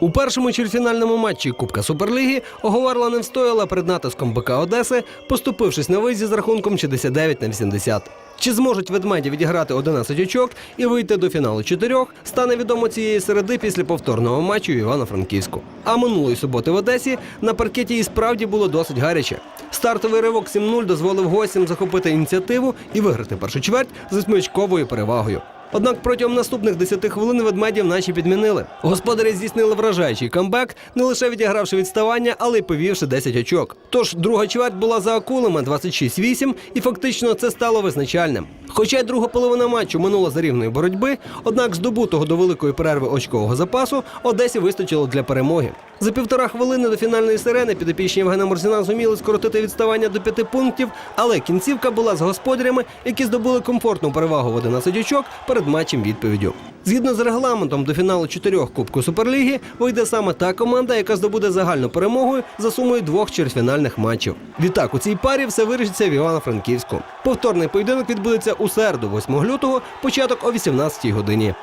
У першому чвертьфінальному матчі Кубка Суперліги Оговарла не встояла перед натиском БК Одеси, поступившись на виїзді з рахунком 69 на 80. Чи зможуть ведмеді відіграти 11 очок і вийти до фіналу чотирьох, стане відомо цієї середи після повторного матчу в Івано-Франківську. А минулої суботи в Одесі на паркеті і справді було досить гаряче. Стартовий ривок 7-0 дозволив гостям захопити ініціативу і виграти першу чверть з восьмиочковою перевагою. Однак протягом наступних 10 хвилин ведмедів наші підмінили. Господарі здійснили вражаючий камбек, не лише відігравши відставання, але й повівши 10 очок. Тож друга чверть була за акулами 26-8, і фактично це стало визначальним. Хоча й друга половина матчу минула за рівної боротьби, однак здобутого до великої перерви очкового запасу Одесі вистачило для перемоги. За півтора хвилини до фінальної сирени підопічні Євгена Морзіна зуміли скоротити відставання до п'яти пунктів, але кінцівка була з господарями, які здобули комфортну перевагу в 11 очок перед матчем відповіддю. Згідно з регламентом, до фіналу чотирьох Кубку Суперліги вийде саме та команда, яка здобуде загальну перемогу за сумою двох чвертьфінальних матчів. Відтак у цій парі все вирішиться в Івано-Франківську. Повторний поєдинок відбудеться у середу, 8 лютого, початок о 18 годині.